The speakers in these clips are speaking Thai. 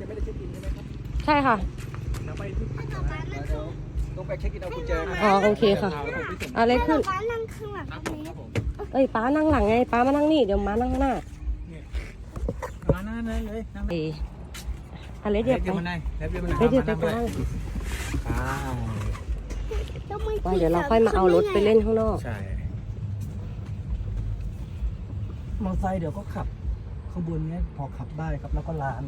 ยังไม่ได้เช็คอินใช่ไหมครับใช่ค่ะ เดี๋ยวไปที่พักก่อนนะเดี๋ยวเดี๋ยวต้องไปเช็คอินเอากุญแจมาอ๋อโอเคค่ะ แล้วผมไปส่งอะไรขึ้นป๊านั่งข้างหลังครับตผรมงคนี้รับผมเอ้ยป้านั่งหลังไงป้ามานั่งนี่เดี๋ยวม้านั่งข้างหน้ามาหน้าเลยเลยนั่งเออะไรเดี๋ยวเดี๋ยวไป มาไหนเดี๋ยวเดี๋ยวมาไหนเฮ้ยเดี๋ยวไปมานั่งอ่าแล้วมันว่าเดี๋ยวเราค่อยมาเอารถไปเล่นข้างนอก ใช่มอเตอร์ไซค์เดี๋ยวก็ขับขบวนเนี้ยพอขับได้ครับแล้วก็ร้าน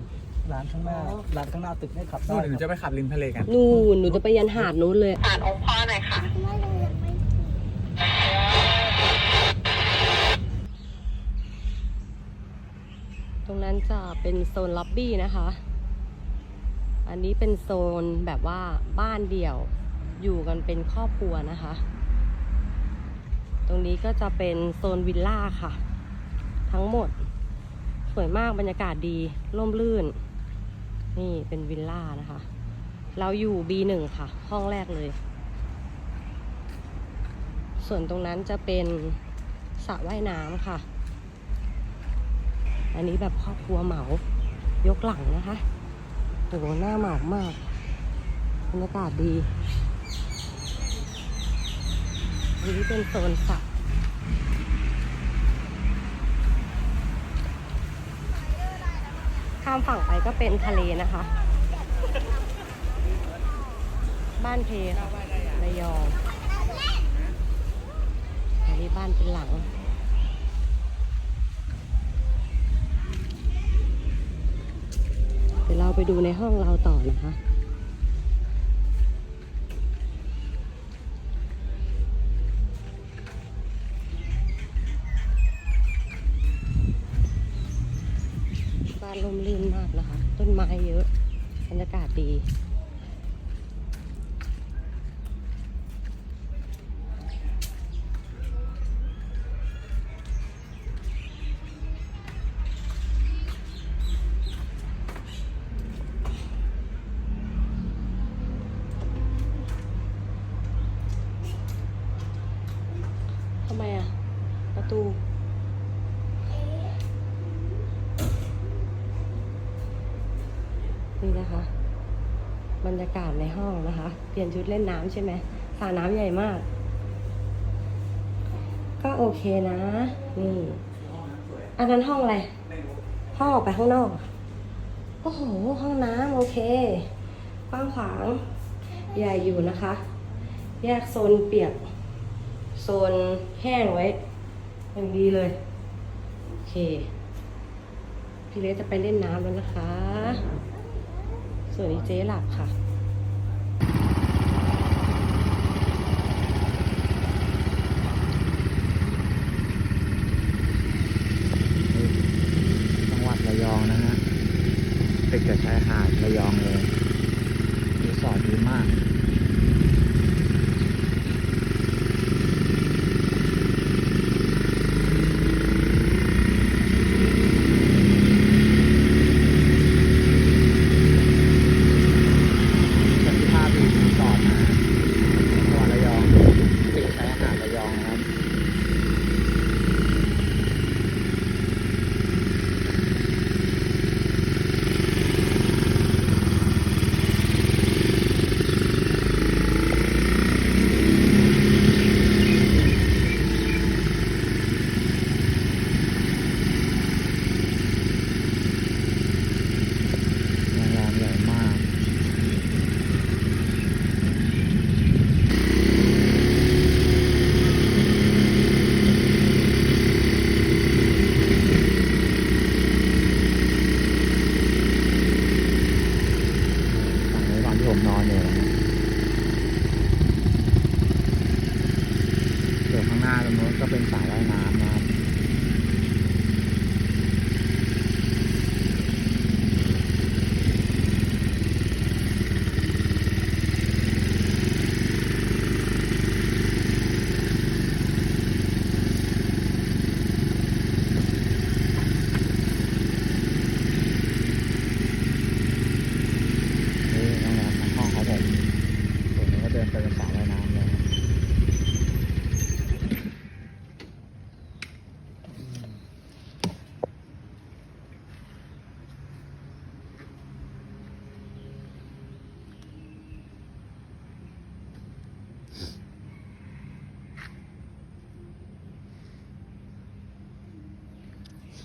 ร้านข้างหน้าร้านข้างหน้าตึกให้ขับได้นู่นหนูจะไปขับริมทะเลกัน นู่นหนูจะไปยันหาดนู้นเลยไม่เลยยังไม่ตรงนั้นจะเป็นโซนล็อบบี้นะคะ อันนี้เป็นโซนแบบว่าบ้านเดี่ยวอยู่กันเป็นครอบครัวนะคะ ตรงนี้ก็จะเป็นโซนวิลล่าค่ะ ทั้งหมด สวยมากบรรยากาศดี ร่มรื่น นี่เป็นวิลล่านะคะ เราอยู่ B1 ค่ะ ห้องแรกเลย ส่วนตรงนั้นจะเป็นสระว่ายน้ำค่ะ อันนี้แบบครอบครัวเหมายกหลังนะคะโอ้โหหน้าเหมามากบรรยากาศดี อันนี้เป็นโซนสระ ข้ามฝั่งไปก็เป็นทะเลนะคะ บ้านเพระยองอันนี้บ้านเป็นหลังเดี๋ยวเราไปดูในห้องเราต่อนะคะ ลมลื่นมากนะคะ ต้นไม้เยอะ บรรยากาศดี นี่นะคะ บรรยากาศในห้องนะคะ เปลี่ยนชุดเล่นน้ำใช่ไหมสระน้ำใหญ่มาก ก็โอเคนะ นี่ อันนั้นห้องอะไร ห้องออกไปข้างนอก โอ้โห ห้องน้ำโอเค กว้างขวาง ใหญ่อยู่นะคะ แยกโซนเปียก โซนแห้งไว้อย่างดีเลย โอเค พี่เล็กจะไปเล่นน้ำแล้วนะคะ ส่วนนี้เจ๊หลับค่ะจังหวัดระยองนะฮะติดกับชายหาดระยองเลยรีสอร์ทดีมาก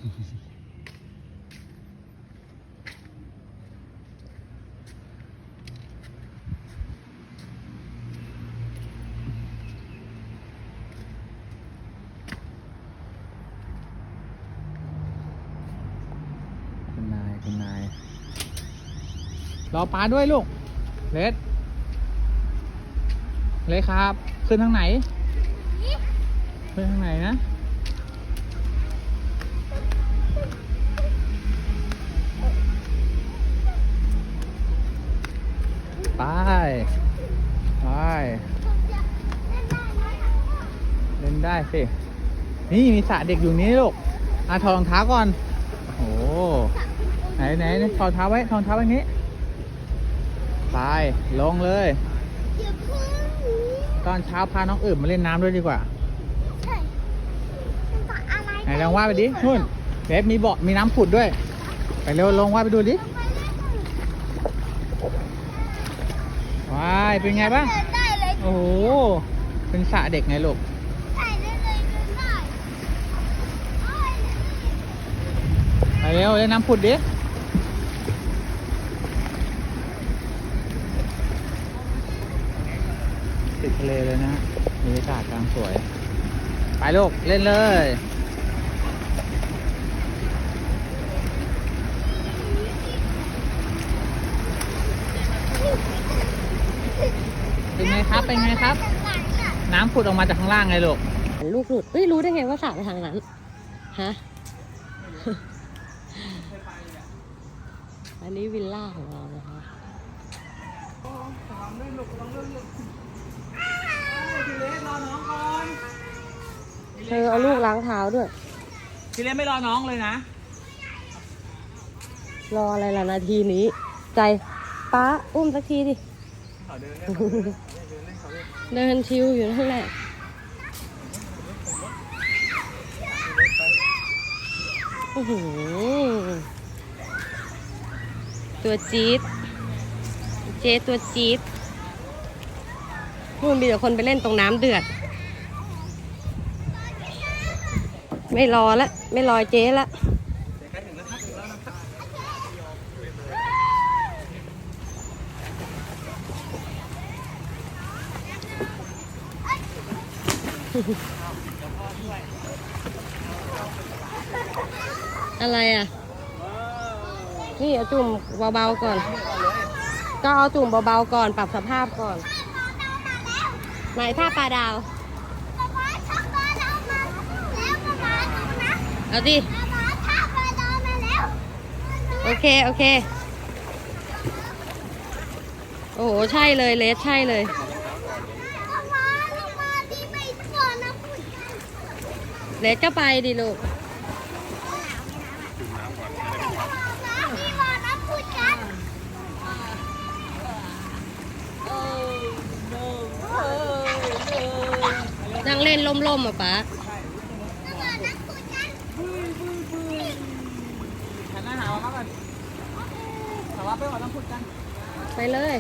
คุณนายคุณนาย รอปลาด้วยลูก เลสเลสครับ ขึ้นทางไหน ขึ้นทางไหนนะ ไป ไป เล่นได้สิ นี่มีสระเด็กอยู่นี้ลูกอะถอดรองเท้าก่อน โอ้โห ไหนไหนถอดเท้าไว้ถอดเท้าไว้นี้ ไป ลงเลย ตอนเช้าพาน้องอื่นมาเล่นน้ำด้วยดีกว่าไรไหนลองว่าไปดินู่นเบฟมีเบาะมีน้ำผุดด้วย ไปเร็วลงว่าไปดูดิ ไปเล่นกัน ว้ายเป็นไงบ้าง เดินได้เลยโอ้โห เป็นสระเด็กไงลูกใส่ได้เลยเดินได้โอ้ยไปเร็วเล่นน้ำผุดดิ ติดทะเลเลยนะฮะบรรยากาศกลางสวย ไปลูก เล่นเลย เป็นไง ครับ เป็นไงครับ น้ำผุดออกมาจากข้างล่างไงลูก ลูกหลุดเฮ้ยรู้ได้ไงว่าสระไปทางนั้น ฮะ อันนี้วิลล่าของเรานะคะเธอเอาลูกล้างเท้าด้วย พี่เล่นไม่รอน้องเลยนะ รออะไรล่ะนาทีนี้ ใจป้าอุ้มสักทีดิเดิน เดินชิวอยู่นั่นแหละโอ้โหตัวจี๊ดเจตัวจี๊ดนู่นมีแต่คนไปเล่นตรงน้ำเดือด ไม่รอละ ไม่รอเจ๊ละ อะไรอะ นี่เอาจุ่มเบาๆก่อน ก็เอาจุ่มเบาๆก่อน ปรับสภาพก่อนไหนท่าปลาดาวป๊าป๊าชักปลาดาวเอาดิ โอเค โอเค โอ้โห ใช่เลยเลสใช่เลย ป๊าป๊าลงมาที่ไม่ก่อนนะพูดกัน เลสก็ไปดิลูกนั่งเล่นล่มๆอะป๋าไปขอน้ำผุดกันไปเลย